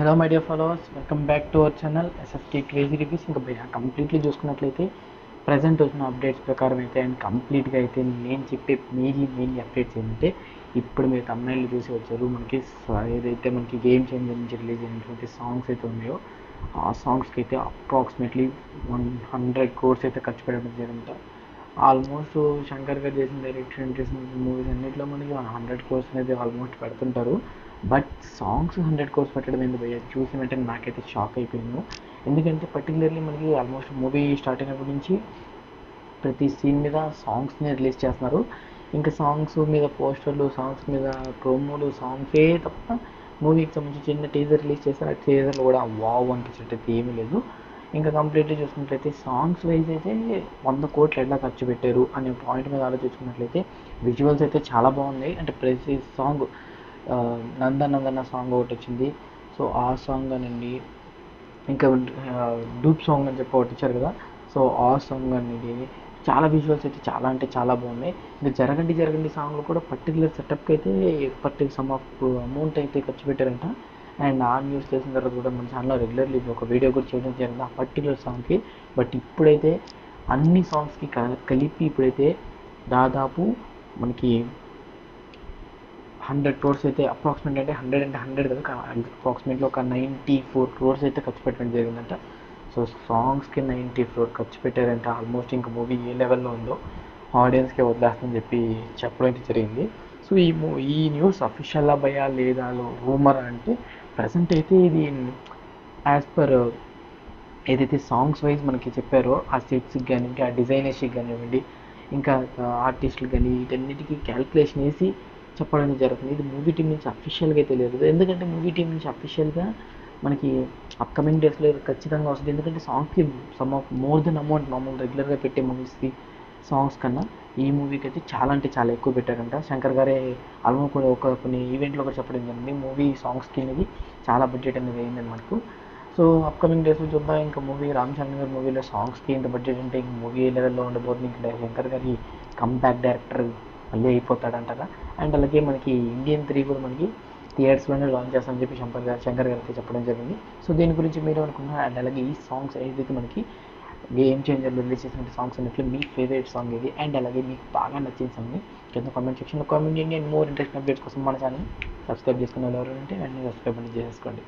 Hello my dear followers welcome back to our channel SFT crazy reviews ఇంకా completely చూసుకున్నట్లయితే present వచ్చిన updates ప్రకారం అయితే అండ్ కంప్లీట్గా అయితే నేను చెప్పే మెయిన్లీ మెయిన్లీ అప్డేట్స్ ఏంటంటే ఇప్పుడు మీరు తమిళ చూసి వచ్చారు. మనకి ఏదైతే మనకి గేమ్ చేంజర్ నుంచి రిలీజ్ అయినటువంటి సాంగ్స్ అయితే ఉన్నాయో ఆ సాంగ్స్కి అయితే అప్రాక్సిమేట్లీ వన్ హండ్రెడ్ కోర్స్ అయితే ఖర్చు పెట్టడం జరిగింది. ఆల్మోస్ట్ శంకర్ గారు చేసిన డైరెక్షన్ చేసిన మూవీస్ అన్నింటిలో మనకి హండ్రెడ్ కోర్స్ అనేది ఆల్మోస్ట్ పెడుతుంటారు. బట్ సాంగ్స్ హండ్రెడ్ కోర్స్ పెట్టడం ఎందుకు భయ్యా? చూసి వెంటనే నాకైతే షాక్ అయిపోయింది. ఎందుకంటే పర్టికులర్లీ మనకి ఆల్మోస్ట్ మూవీ స్టార్ట్ అయినప్పటి నుంచి ప్రతి సీన్ మీద సాంగ్స్ని రిలీజ్ చేస్తున్నారు. ఇంకా సాంగ్స్ మీద పోస్టర్లు సాంగ్స్ మీద ప్రోమోలు సాంగ్సే తప్ప మూవీకి సంబంధించి చిన్న టీజర్ రిలీజ్ చేస్తారు ఆ టీజర్లో కూడా వావ్ అనిపించినట్టు ఏమీ లేదు. ఇంకా కంప్లీట్గా చూసుకున్నట్లయితే సాంగ్స్ వైజ్ అయితే వంద కోట్లు ఎట్లా ఖర్చు పెట్టారు అనే పాయింట్ మీద ఆలోచించుకున్నట్లయితే విజువల్స్ అయితే చాలా బాగున్నాయి. అంటే ప్రతి సాంగ్ నందనందన సాంగ్ ఒకటి వచ్చింది. సో ఆ సాంగ్ అనండి. ఇంకా డూప్ సాంగ్ అని చెప్పి ఒకటి ఇచ్చారు కదా. సో ఆ సాంగ్ అనేది చాలా విజువల్స్ అయితే చాలా అంటే చాలా బాగున్నాయి. ఇంకా జరగండి జరగండి సాంగ్లో కూడా పర్టికులర్ సెటప్కి అయితే పర్టికులర్ సమ్ ఆఫ్ అమౌంట్ అయితే ఖర్చు పెట్టారంట. అండ్ ఆ న్యూస్ తెలిసిన తర్వాత కూడా మన ఛానల్లో రెగ్యులర్లీ ఒక వీడియో కూడా చేయడం జరిగింది. ఆ పర్టికులర్ సాంగ్కి బట్ ఇప్పుడైతే అన్ని సాంగ్స్కి కలిపి ఇప్పుడైతే దాదాపు మనకి హండ్రెడ్ క్రోర్స్ అయితే అప్రాక్సిమేట్ అంటే హండ్రెడ్ అంటే హండ్రెడ్ కదా అప్రాక్సిమేట్లీ ఒక నైంటీ ఫోర్ క్రోర్స్ అయితే ఖర్చు పెట్టడం జరిగిందంట. సో సాంగ్స్కి నైంటీ ఫోర్ ఖర్చు పెట్టారంట. ఆల్మోస్ట్ ఇంకా మూవీ ఏ లెవెల్లో ఉందో ఆడియన్స్కి వదిలేస్తుందని చెప్పి చెప్పడం అయితే జరిగింది. సో ఈ ఈ న్యూస్ అఫీషియల్ భయా లేదా రూమర్ అంటే ప్రజెంట్ అయితే ఇది యాజ్ పర్ ఏదైతే సాంగ్స్ వైజ్ మనకి చెప్పారో ఆ సెట్స్కి కానీ ఇంకా డిజైనర్స్కి కానివ్వండి ఇంకా ఆర్టిస్టులు కానీ వీటన్నిటికీ క్యాల్కులేషన్ వేసి చెప్పడం జరుగుతుంది. ఇది మూవీ టీం నుంచి అఫీషియల్గా తెలియదు ఎందుకంటే మూవీ టీం నుంచి అఫీషియల్గా మనకి అప్కమింగ్ డేస్లో ఖచ్చితంగా వస్తుంది. ఎందుకంటే సాంగ్స్కి sum of more than amount మామూలు రెగ్యులర్గా పెట్టే మూవీస్కి సాంగ్స్ కన్నా ఈ మూవీకి అయితే చాలా అంటే చాలా ఎక్కువ పెట్టారంట. శంకర్ గారే ఆల్మోస్ట్ కూడా ఒక కొన్ని ఈవెంట్లో కూడా చెప్పడం జరిగింది. మూవీ సాంగ్స్కి అనేది చాలా బడ్జెట్ అనేది అయిందని మనకు. సో అప్కమింగ్ డేస్లో చూద్దాం. ఇంకా మూవీ రామ్ చరణ్ గారి మూవీలో సాంగ్స్కి ఇంత బడ్జెట్ ఉంటే ఇంక మూవీ లెవెల్లో ఉండబోతుంది. ఇంకా శంకర్ గారి కంబ్యాక్ డైరెక్టర్ మళ్ళీ అయిపోతాడంటారా? అండ్ అలాగే మనకి ఇండియన్ త్రీ కూడా మనకి థియేటర్స్లోనే లాంచ్ చేస్తామని చెప్పి శంకర్ గారు శంకర్ గారు అయితే చెప్పడం జరిగింది. సో దీని గురించి మీరు అనుకున్నారు? అండ్ అలాగే ఈ సాంగ్స్ ఏదైతే మనకి గేమ్ చేంజర్ రిలీజ్ చేసిన సాంగ్స్ అన్నింటిలో మీ ఫేవరెట్ సాంగ్ ఇది. అండ్ అలాగే మీకు బాగా నచ్చిన సాంగ్ కింద కామెంట్ సెక్షన్లో కామెంట్ చేయండి. అండ్ మోర్ ఇంట్రెస్ట్ అప్డేట్స్ కోసం మన ఛానల్ సబ్స్క్రైబ్ చేసుకున్న వాళ్ళు ఎవరు ఉంటే వెంటనే సబ్స్క్రైబ్ అనేది చేసుకోండి.